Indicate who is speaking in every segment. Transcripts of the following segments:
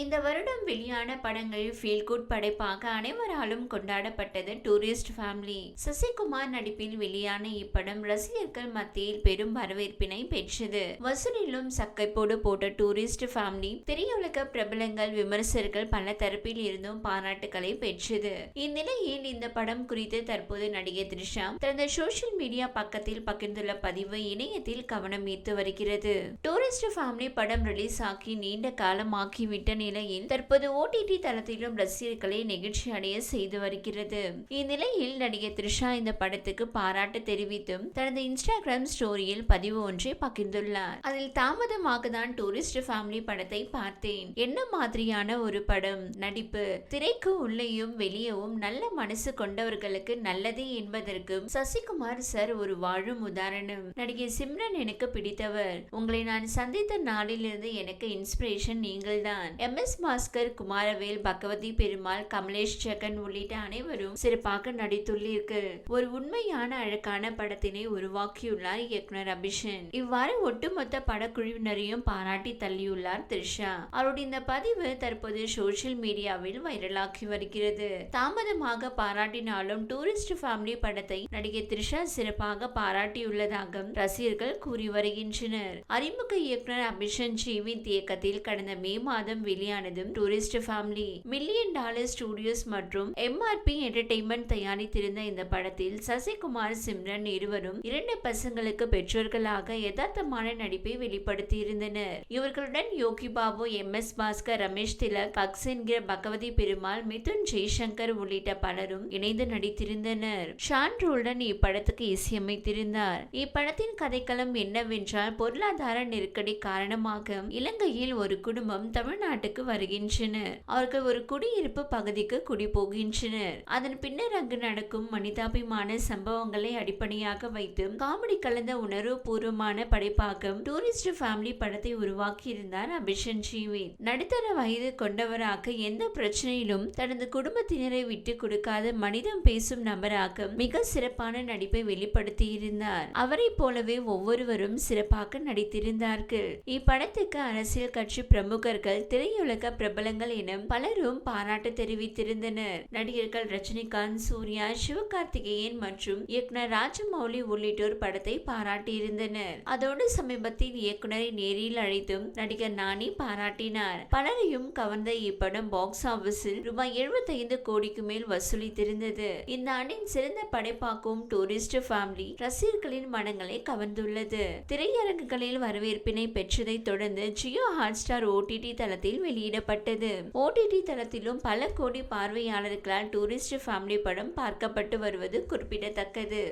Speaker 1: இந்த வருடம் வெளியான படங்கள் ஃபீல் குட் படைப்பாக அனைவராலும் கொண்டாடப்பட்டது டூரிஸ்ட் ஃபேமிலி சசிகுமார் நடிப்பில் வெளியான இப்படம் ரசிகர்கள் மத்தியில் பெரும் வரவேற்பினை பெற்றது. வசூலிலும் சக்கைப்போடு போட்ட டூரிஸ்ட் ஃபேமிலி திரையுலக பிரபலங்கள் விமர்சகர்கள் பல தரப்பில் இருந்தும் பாராட்டுகளை பெற்றது. இந்நிலையில் இந்த படம் குறித்து தற்போது நடிகை த்ரிஷா தனது சோசியல் மீடியா பக்கத்தில் பகிர்ந்துள்ள பதிவு இணையத்தில் கவனம் ஈர்த்து வருகிறது. டூரிஸ்ட் ஃபேமிலி படம் ரிலீஸ் ஆகி நீண்ட காலமாகிவிட்ட நிலையில் தற்போது ஓடிடி தளத்திலும் ரசிகர்களை நெகிழ்ச்சி அடைய செய்து வருகிறது. இந்நிலையில் நடிகை த்ரிஷா இந்த படத்துக்கு பாராட்டு தெரிவித்தும் தனது இன்ஸ்டாகிராம் ஸ்டோரியில் பதிவு ஒன்றை பகிர்ந்துள்ளார். அதில் தாமதமாக தான் டூரிஸ்ட் ஃபேமிலி படத்தை பார்த்தேன். என்ன மாதிரியான ஒரு படம்? நடிப்பு. திரைக்கு உள்ளேயும் வெளியவும் நல்ல மனசு கொண்டவர்களுக்கு நல்லது என்பதற்கும் சசிகுமார் சார் ஒரு வாழும் உதாரணம். நடிகை சிம்ரன் எனக்கு பிடித்தவர். உங்களை நான் சந்தித்த நாளிலிருந்து எனக்கு இன்ஸ்பிரேஷன் நீங்கள்தான். M. M S Bhaskar Kumaravel Bhagavathi Perumal Kamalesh Jagan உள்ளிட்ட அனைவரும் சிறப்பாக நடித்துள்ளீர்கள் ஒரு உண்மையான அழகான படத்தினை உருவாக்கியுள்ளார் இயக்குனர் அபிஷன். இவ்வாறு ஒட்டுமொத்த படக்குழுவினரையும் பாராட்டி தள்ளியுள்ளார் த்ரிஷா. அவருடைய இந்த பதிவு தற்போது சோசியல் மீடியாவில் வைரலாகி வருகிறது. தாமதமாக பாராட்டினாலும் டூரிஸ்ட் ஃபேமிலி படத்தை நடிகை த்ரிஷா சிறப்பாக பாராட்டியுள்ளதாக ரசிகர்கள் கூறி வருகின்றனர். அறிமுக இயக்குனர் அபிஷன் ஜீவித் இயக்கத்தில் கடந்த மே மாதம் வெளி வெளியானதும் tourist family. Million dollar studios மற்றும் எம்ஆர்பி என்டர்டெயின்மெண்ட் தயாரித்திருந்த இந்த படத்தில் சசிகுமார் சிம்ரன் இருவரும் இரண்டு பசங்களுக்கு பெற்றோர்களாக யதார்த்தமான நடிப்பை வெளிப்படுத்தியிருந்தனர். இவர்களுடன் Yogi Babu M. S. Bhaskar Ramesh Thilak bugs என்கிற பகவதி பெருமாள் மிதுன் ஜெய்சங்கர் உள்ளிட்ட பலரும் இணைந்து நடித்திருந்தனர். ஷான் ரூல்டன் இப்படத்துக்கு இசையமைத்திருந்தார். இப்படத்தின் கதைக்களம் என்னவென்றால் பொருளாதார நெருக்கடி காரணமாக இலங்கையில் ஒரு குடும்பம் தமிழ்நாட்டுக்கு வருகின்றனர். அவர்கள் ஒரு குடியிருப்பு பகுதிக்கு குடி போகின்றனர் அதன் பின்னர் அங்கு நடக்கும் மனிதாபிமான சம்பவங்களை அடிப்படையாக வைத்து காமெடி கலந்த உணர்வு பூர்வமான படைப்பாக்கம் டூரிஸ்ட் ஃபேமிலி படத்தை உருவாக்கி இருந்தார் அபிஷன் ஜீவித் நடுத்தர வயது கொண்டவராக எந்த பிரச்சனையிலும் தனது குடும்பத்தினரை விட்டு கொடுக்காத மனிதம் பேசும் நபராக மிக சிறப்பான நடிப்பை வெளிப்படுத்தியிருந்தார். அவரை போலவே ஒவ்வொருவரும் சிறப்பாக நடித்திருந்தார்கள். இப்படத்துக்கு அரசியல் கட்சி பிரமுகர்கள் திரையுலக பிரபலங்கள் என பலரும் பாராட்டு தெரிவித்திருந்தனர். நடிகர்கள் ரஜினிகாந்த் சூர்யா சிவகார்த்திகேயன் மற்றும் இயக்குனர் ராஜமௌலி உள்ளிட்டோர் படத்தை பாராட்டியிருந்தனர். அதோடு சமீபத்தில் இயக்குனரை நேரில் அழைத்தும் நடிகர் நானி பாராட்டினார். பலரையும் கவர்ந்த இப்படம் பாக்ஸ் ஆபீஸில் ரூபாய் 75 கோடிக்கு மேல் வசூலித்திருந்தது. இந்த ஆண்டின் சிறந்த படைப்பாக்கும் டூரிஸ்ட் ஃபேமிலி ரசிகர்களின் மனங்களை கவர்ந்துள்ளது. திரையரங்குகளில் வரவேற்பினை பெற்றதை தொடர்ந்து ஜியோ ஹாட்ஸ்டார் ஓடிடி தளத்தில் வெளியிடப்பட்டது. ஓடிடி தளத்திலும் பல கோடி பார்வையாளர்களால் டூரிஸ்ட் ஃபேமிலி படம் பார்க்கப்பட்டு வருவது குறிப்பிடத்தக்கது.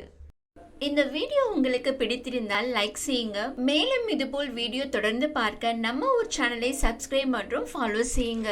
Speaker 1: இந்த வீடியோ உங்களுக்கு பிடித்திருந்தால் லைக் செய்யுங்க. மேலும் இதுபோல் வீடியோ தொடர்ந்து பார்க்க நம்ம ஒரு சேனலை சப்ஸ்கிரைப் மற்றும் ஃபாலோ செய்யுங்க.